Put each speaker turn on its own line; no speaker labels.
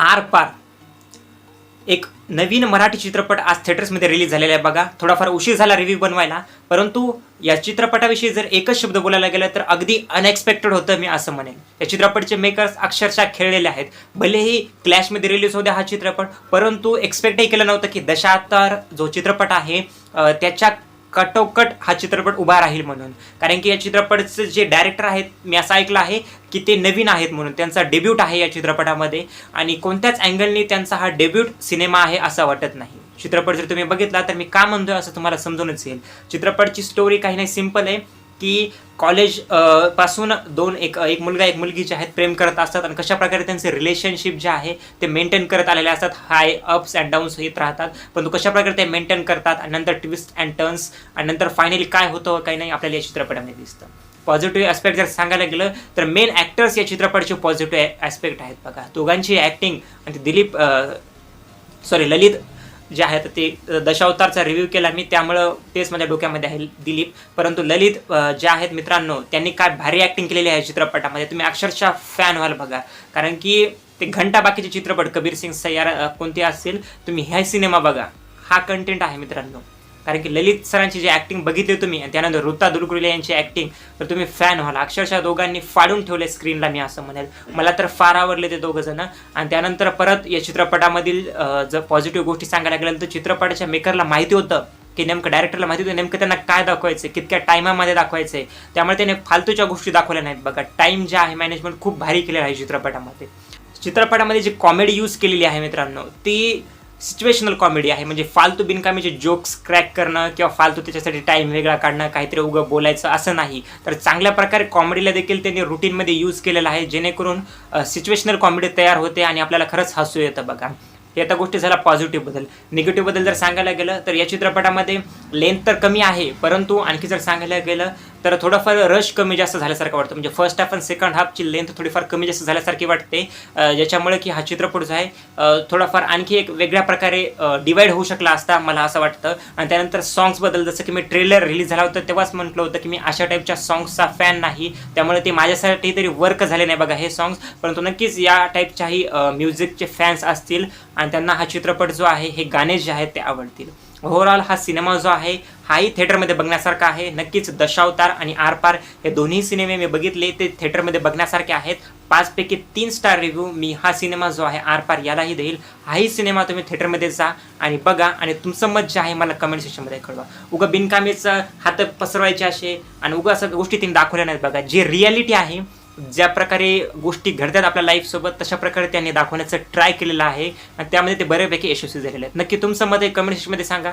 R पार. एक नवीन मराठी चित्रपट आज थिएटर्समध्ये रिलीज झालेला आहे बघा. थोडाफार उशीर झाला रिव्ह्यू बनवायला परंतु या चित्रपटाविषयी जर एकच शब्द बोलायला गेलं तर अगदी अनएक्सपेक्टेड होतं मी असं म्हणेन. या चित्रपटचे मेकर्स अक्षरशः खेळलेले आहेत. भलेही क्लॅशमध्ये रिलीज होत्या हा चित्रपट परंतु एक्सपेक्टही केलं नव्हतं की दशावतार जो चित्रपट आहे त्याच्या कटोकट हा चित्रपट उभा राहील म्हणून. कारण की या चित्रपटचे जे डायरेक्टर आहेत मी असं ऐकलं आहे की ते नवीन आहेत म्हणून. त्यांचा डेब्यूट आहे या चित्रपटामध्ये आणि कोणत्याच अँगलनी त्यांचा हा डेब्यूट सिनेमा आहे असं वाटत नाही. चित्रपट जर तुम्ही बघितला तर मी का म्हणतोय असं तुम्हाला समजूनच येईल. चित्रपटची स्टोरी काही नाही सिंपल आहे. की कॉलेजपासून दोन एक एक मुलगा एक मुलगी जे आहेत प्रेम करत असतात आणि कशा प्रकारे त्यांचे रिलेशनशिप जे आहे ते मेंटेन करत आलेले असतात. हाय अप्स अँड डाऊन्स येत राहतात. पण तो कशा प्रकारे ते मेंटेन करतात आणि नंतर ट्विस्ट अँड टर्न्स आणि नंतर फायनली काय होतं काही नाही आपल्याला या चित्रपटामध्ये दिसतं. पॉझिटिव्ह ॲस्पेक्ट जर सांगायला गेलं तर मेन ॲक्टर्स या चित्रपटाचे पॉझिटिव्ह ॲस्पेक्ट आहेत बघा. दोघांची ॲक्टिंग आणि दिलीप सॉरी ललित जे आहेत ते दशावतारचा रिव्ह्यू केला. मी त्यामुळं तेच माझ्या डोक्यामध्ये आहे दिलीप. परंतु ललित जे आहेत मित्रांनो त्यांनी काय भारी ॲक्टिंग केलेली आहे चित्रपटामध्ये. तुम्ही अक्षरशः फॅन व्हाल बघा. कारण की ते घंटा बाकीचे चित्रपट कबीर सिंग सय्यार कोणते असतील तुम्ही ह्या सिनेमा बघा. हा कंटेंट आहे मित्रांनो. कारण की ललित सरांची जी ॲक्टिंग बघितली तुम्ही आणि त्यानंतर ऋता दुलकुले यांची ॲक्टिंग तर तुम्ही फॅन व्हाल. अक्षरशः दोघांनी फाडून ठेवले स्क्रीनला मी असं म्हणेल. मला तर फार आवडले ते दोघं जण. आणि त्यानंतर परत या चित्रपटामधील जर पॉझिटिव्ह गोष्टी सांगायला गेल्या तर चित्रपटाच्या मेकरला माहिती होतं की नेमकं डायरेक्टरला माहिती होतं नेमकं त्यांना काय दाखवायचं कितक्या टायमामध्ये दाखवायचं आहे त्यामुळे त्याने फालतूच्या गोष्टी दाखवल्या नाहीत बघा. टाईम जे आहे मॅनेजमेंट खूप भारी केलेलं आहे चित्रपटामध्ये. चित्रपटामध्ये जी कॉमेडी यूज केलेली आहे मित्रांनो ती सिच्युएशनल कॉमेडी आहे. म्हणजे फालतू बिनकामीचे जोक्स क्रॅक करणं किंवा फालतू त्याच्यासाठी टाईम वेगळा काढणं काहीतरी उगं बोलायचं असं नाही. तर चांगल्या प्रकारे कॉमेडीला देखील त्यांनी रुटीनमध्ये यूज केलेला आहे जेणेकरून सिच्युएशनल कॉमेडी तयार होते आणि आपल्याला खरंच हसू येतं बघा. हे आता गोष्टी झाला पॉझिटिव्हबद्दल. निगेटिव्हबद्दल जर सांगायला गेलं तर या चित्रपटामध्ये लेंथ तर कमी आहे परंतु आणखी जर सांगायला गेलं तर थोडंफार रश कमी जास्त झाल्यासारखं वाटतं. म्हणजे फर्स्ट हाफ आणि सेकंड हाफची लेंथ थोडीफार कमी जास्त झाल्यासारखी वाटते ज्याच्यामुळे की हा चित्रपट जो आहे थोडाफार आणखी एक वेगळ्या प्रकारे डिवाइड होऊ शकला असता मला असं वाटतं. आणि त्यानंतर सॉंग्सबद्दल जसं की मी ट्रेलर रिलीज झाला होता तेव्हाच म्हटलं होतं की मी अशा टाईपच्या सॉंग्सचा फॅन नाही. त्यामुळे ते माझ्यासाठी तरी वर्क झाले नाही बघा हे सॉंग्स परंतु नक्कीच या टाईपच्याही म्युझिकचे फॅन्स असतील आणि त्यांना हा चित्रपट जो आहे हे गाणे जे आहेत ते आवडतील. ओव्हरऑल हा सिनेमा जो आहे हाही थिएटरमध्ये बघण्यासारखा आहे. नक्कीच दशावतार आणि आरपार हे दोन्ही सिनेमे मी बघितले. ते थिएटरमध्ये बघण्यासारखे आहेत. पाचपैकी तीन स्टार रिव्ह्यू मी हा सिनेमा जो आहे आरपार यालाही देईल. हाही सिनेमा तुम्ही थिएटरमध्ये जा आणि बघा आणि तुमचं मत जे आहे मला कमेंट सेक्शनमध्ये कळवा. उगा बिनकामीचं हात पसरवायचे असे आणि उगा असं गोष्टी तिने दाखवल्या नाहीत बघा. जे रियालिटी आहे ज्या प्रकारे गोष्टी घडतात आपल्या लाईफसोबत तशा प्रकारे त्यांनी दाखवण्याचं ट्राय केलेलं आहे. आणि त्यामध्ये ते बऱ्यापैकी यशस्वी झालेले आहेत. नक्की तुमचं मत कमेंट सेक्शनमध्ये सांगा.